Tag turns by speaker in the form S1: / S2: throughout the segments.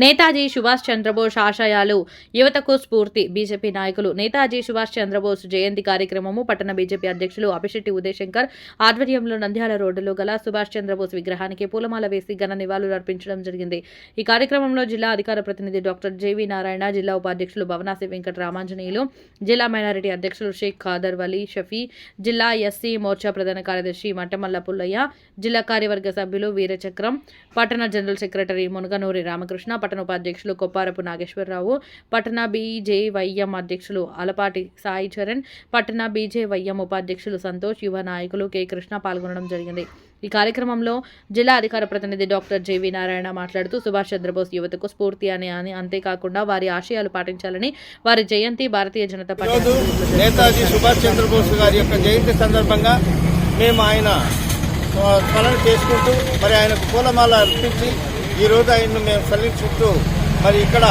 S1: నేతాజీ సుభాష్ చంద్రబోస్ ఆశయాలు యువతకు స్ఫూర్తి. బీజేపీ నాయకులు నేతాజీ సుభాష్ చంద్రబోస్ జయంతి కార్యక్రమము పట్టణ బీజేపీ అధ్యక్షులు అభిశెట్టి ఉదయశంకర్ ఆధ్వర్యంలో నంద్యాల రోడ్డులో గల సుభాష్ చంద్రబోస్ విగ్రహానికి పూలమాల వేసి ఘన నివాళులు అర్పించడం జరిగింది. ఈ కార్యక్రమంలో జిల్లా అధికార ప్రతినిధి డాక్టర్ జేవి నారాయణ జిల్లా ఉపాధ్యక్షులు భవనాసి వెంకట రామాంజనేయులు జిల్లా మైనారిటీ అధ్యక్షులు షేక్ ఖాదర్ వలీ షఫీ జిల్లా ఎస్సీ మోర్చా ప్రధాన కార్యదర్శి మట్టమల్ల పుల్లయ్య జిల్లా కార్యవర్గ సభ్యులు వీరచక్రం పట్టణ జనరల్ సెక్రటరీ మునగనూరి రామకృష్ణ పట్టణ ఉపాధ్యక్షులు కొప్పారపు నాగేశ్వరరావు పట్టణ బీజేవైఎం అధ్యక్షులు అలపాటి సాయి చరణ్ పట్టణ బీజేవైఎం ఉపాధ్యక్షులు సంతోష్ యువ నాయకులు కె. కృష్ణ పాల్గొనడం జరిగింది. ఈ కార్యక్రమంలో జిల్లా అధికార ప్రతినిధి డాక్టర్ జేవి నారాయణ మాట్లాడుతూ సుభాష్ చంద్రబోస్ యువతకు స్ఫూర్తి అని అని అంతేకాకుండా వారి ఆశయాలు పాటించాలని వారి జయంతి భారతీయ జనతా పార్టీ
S2: నేతాజీ సుభాష్ చంద్రబోస్ గారి యొక్క జయంతి సందర్భంగా మేము ఆయన స్మరణ చేసుకుంటూ మరి ఆయనకు పూలమాల అర్పించి ఈరోజు ఆయన్ను మేము సల్లించుకుంటూ మరి ఇక్కడ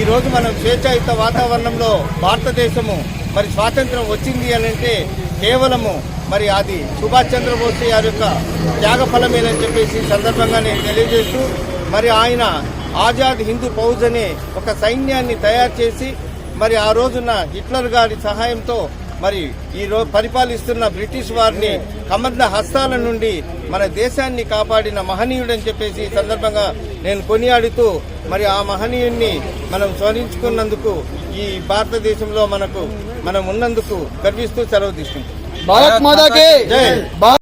S2: ఈరోజు మనం స్వేచ్ఛాయుత వాతావరణంలో భారతదేశము మరి స్వాతంత్రం వచ్చింది అని అంటే కేవలము మరి అది సుభాష్ చంద్రబోస్ గారి యొక్క త్యాగ ఫలమేనని చెప్పేసి సందర్భంగా నేను తెలియజేస్తూ మరి ఆయన ఆజాద్ హిందూ ఫౌజ్ అనే ఒక సైన్యాన్ని తయారు చేసి మరి ఆ రోజున హిట్లర్ గారి సహాయంతో మరి ఈ రోజు పరిపాలిస్తున్న బ్రిటిష్ వారిని కమంద హస్తాల నుండి మన దేశాన్ని కాపాడిన మహనీయుడని చెప్పేసి ఈ సందర్భంగా నేను కొనియాడుతూ మరి ఆ మహనీయుడిని మనం స్మరించుకున్నందుకు ఈ భారతదేశంలో మనకు మనం ఉన్నందుకు గర్విస్తూ సెలవు తీసుకుంటాం
S3: భారత్